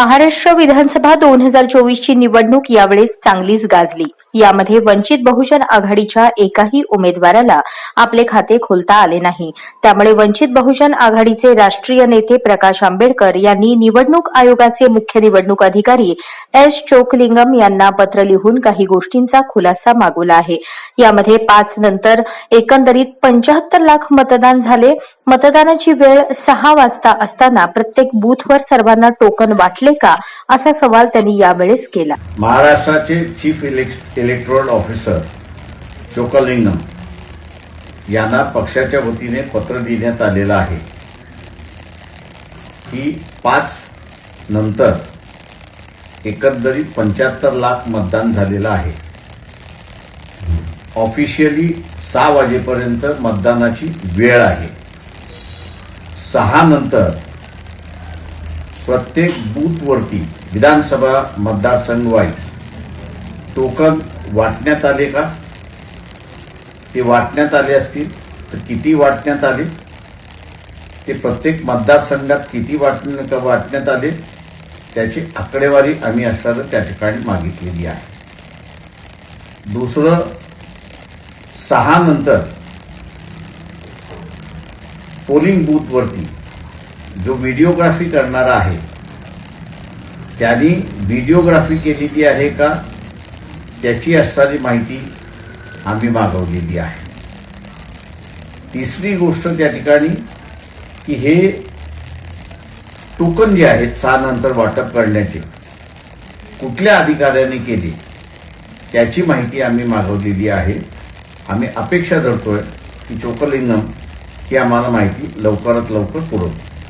महाराष्ट्र विधानसभा दोन हजार चोवीसची निवडणूक यावेळेस चांगलीच गाजली. यामध्ये वंचित बहुजन आघाडीच्या एकाही उमेदवाराला आपले खाते खोलता आले नाही. त्यामुळे वंचित बहुजन आघाडीचे राष्ट्रीय नेते प्रकाश आंबेडकर यांनी निवडणूक आयोगाचे मुख्य निवडणूक अधिकारी एस चोकलिंगम यांना पत्र लिहून काही गोष्टींचा खुलासा मागवला आहे. यामध्ये पाच नंतर एकंदरीत पंचाहत्तर लाख मतदान झाले. मतदानाची वेळ सहा वाजता असताना प्रत्येक बूथवर सर्वांना टोकन वाटले का? असा सवाल त्यांनी यावेळेस केला. महाराष्ट्राचे चीफ इलेक्ट ऑफिसर चोकलिंगम यांना पक्षाच्या वतीने पत्र देण्यात आलेलं आहे. की पाच नंतर एकंदरीत पंच्याहत्तर लाख मतदान झालेलं आहे. ऑफिशियली सहा वाजेपर्यंत मतदानाची वेळ आहे. सहा नंतर प्रत्येक बूथवरती विधानसभा मतदारसंघवाईज टोकन वाटण्यात आले का? ते वाटण्यात आले असतील तर किती वाटण्यात आले? ते प्रत्येक मतदारसंघात किती वाटण्या वाटण्यात आले? त्याची आकडेवारी आम्ही असताना त्या ठिकाणी मागितलेली आहे. दुसरं सहा नंतर पोलिंग बूथवरती जो व्हिडिओग्राफी करणारा आहे त्यांनी व्हिडिओग्राफी केलेली आहे का? त्याची असणारी माहिती आम्ही मागवलेली आहे. तिसरी गोष्ट त्या ठिकाणी की हे टोकन जे आहेत सहा नंतर वाटप करण्याचे कुठल्या अधिकाऱ्याने केले त्याची माहिती आम्ही मागवलेली आहे. आम्ही अपेक्षा धरतोय की चोकलिंगम ही आम्हाला माहिती लवकरात लवकर पुरवतो